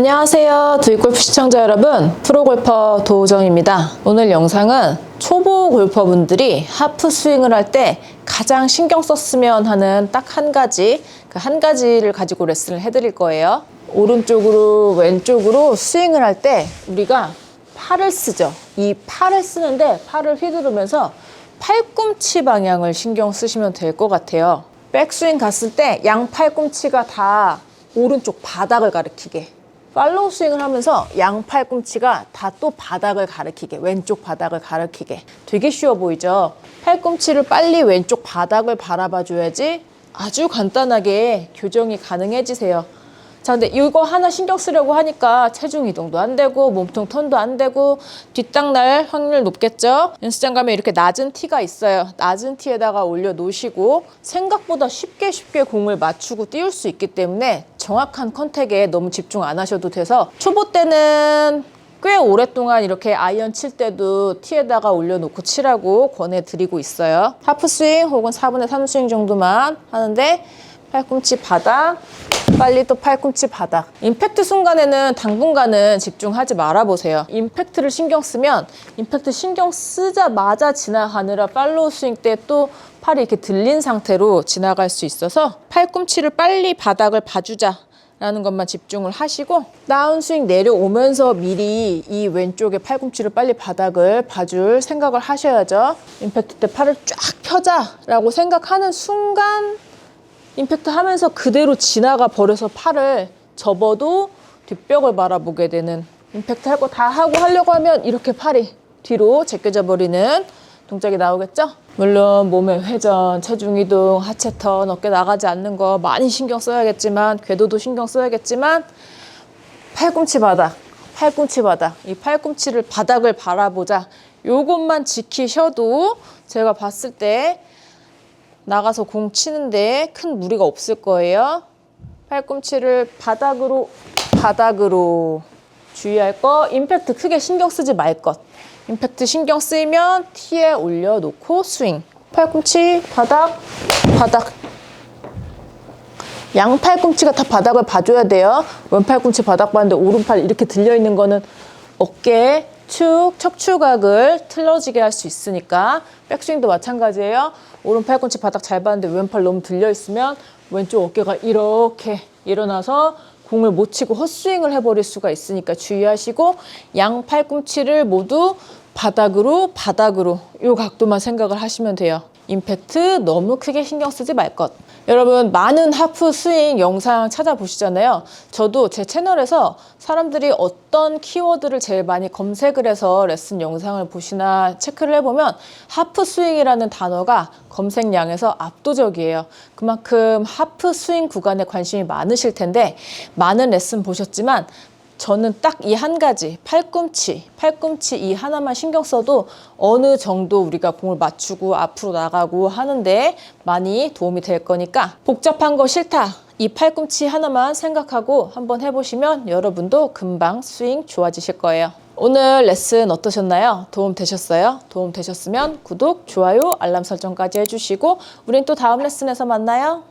안녕하세요. 두이골프 시청자 여러분. 프로골퍼 도우정입니다. 오늘 영상은 초보 골퍼분들이 하프 스윙을 할 때 가장 신경 썼으면 하는 딱 한 가지, 그 한 가지를 가지고 레슨을 해드릴 거예요. 오른쪽으로 왼쪽으로 스윙을 할 때 우리가 팔을 쓰죠. 이 팔을 쓰는데 팔을 휘두르면서 팔꿈치 방향을 신경 쓰시면 될 것 같아요. 백스윙 갔을 때 양 팔꿈치가 다 오른쪽 바닥을 가리키게. 팔로우 스윙을 하면서 양 팔꿈치가 다 또 바닥을 가리키게. 왼쪽 바닥을 가리키게. 되게 쉬워 보이죠? 팔꿈치를 빨리 왼쪽 바닥을 바라봐 줘야지 아주 간단하게 교정이 가능해지세요. 자, 근데 이거 하나 신경 쓰려고 하니까 체중 이동도 안 되고 몸통 턴도 안 되고 뒷땅 날 확률 높겠죠? 연습장 가면 이렇게 낮은 티가 있어요. 낮은 티에다가 올려 놓으시고 생각보다 쉽게 쉽게 공을 맞추고 띄울 수 있기 때문에 정확한 컨택에 너무 집중 안 하셔도 돼서 초보 때는 꽤 오랫동안 이렇게 아이언 칠 때도 티에다가 올려놓고 치라고 권해드리고 있어요. 하프 스윙 혹은 4분의 3 스윙 정도만 하는데 팔꿈치 바닥, 빨리 또 팔꿈치 바닥. 임팩트 순간에는 당분간은 집중하지 말아보세요. 임팩트를 신경 쓰면 임팩트 신경 쓰자마자 지나가느라 팔로우 스윙 때 또 팔이 이렇게 들린 상태로 지나갈 수 있어서 팔꿈치를 빨리 바닥을 봐주자. 라는 것만 집중을 하시고 다운스윙 내려오면서 미리 이 왼쪽에 팔꿈치를 빨리 바닥을 봐줄 생각을 하셔야죠. 임팩트 때 팔을 쫙 펴자 라고 생각하는 순간 임팩트 하면서 그대로 지나가 버려서 팔을 접어도 뒷벽을 바라보게 되는 임팩트 할 거 다 하고 하려고 하면 이렇게 팔이 뒤로 제껴져 버리는 동작이 나오겠죠? 물론 몸의 회전, 체중 이동, 하체 턴, 어깨 나가지 않는 거 많이 신경 써야겠지만 궤도도 신경 써야겠지만 팔꿈치 바닥, 팔꿈치 바닥, 이 팔꿈치를 바닥을 바라보자. 요것만 지키셔도 제가 봤을 때 나가서 공 치는데 큰 무리가 없을 거예요. 팔꿈치를 바닥으로 바닥으로 주의할 거 임팩트 크게 신경 쓰지 말 것. 임팩트 신경 쓰이면 티에 올려놓고 스윙. 팔꿈치 바닥 바닥. 양 팔꿈치가 다 바닥을 봐줘야 돼요. 왼 팔꿈치 바닥 봤는데 오른팔 이렇게 들려 있는 거는 어깨 축 척추각을 틀어지게 할 수 있으니까 백스윙도 마찬가지예요. 오른 팔꿈치 바닥 잘 봤는데 왼팔 너무 들려 있으면 왼쪽 어깨가 이렇게 일어나서 공을 못 치고 헛스윙을 해버릴 수가 있으니까 주의하시고 양 팔꿈치를 모두 바닥으로 바닥으로 이 각도만 생각을 하시면 돼요. 임팩트 너무 크게 신경 쓰지 말 것. 여러분 많은 하프 스윙 영상 찾아보시잖아요. 저도 제 채널에서 사람들이 어떤 키워드를 제일 많이 검색을 해서 레슨 영상을 보시나 체크를 해보면 하프 스윙이라는 단어가 검색량에서 압도적이에요. 그만큼 하프 스윙 구간에 관심이 많으실 텐데 많은 레슨 보셨지만 저는 딱 이 한 가지 팔꿈치 팔꿈치 이 하나만 신경 써도 어느 정도 우리가 공을 맞추고 앞으로 나가고 하는데 많이 도움이 될 거니까 복잡한 거 싫다 이 팔꿈치 하나만 생각하고 한번 해보시면 여러분도 금방 스윙 좋아지실 거예요 오늘 레슨 어떠셨나요? 도움 되셨어요? 도움 되셨으면 구독, 좋아요, 알람 설정까지 해주시고 우린 또 다음 레슨에서 만나요.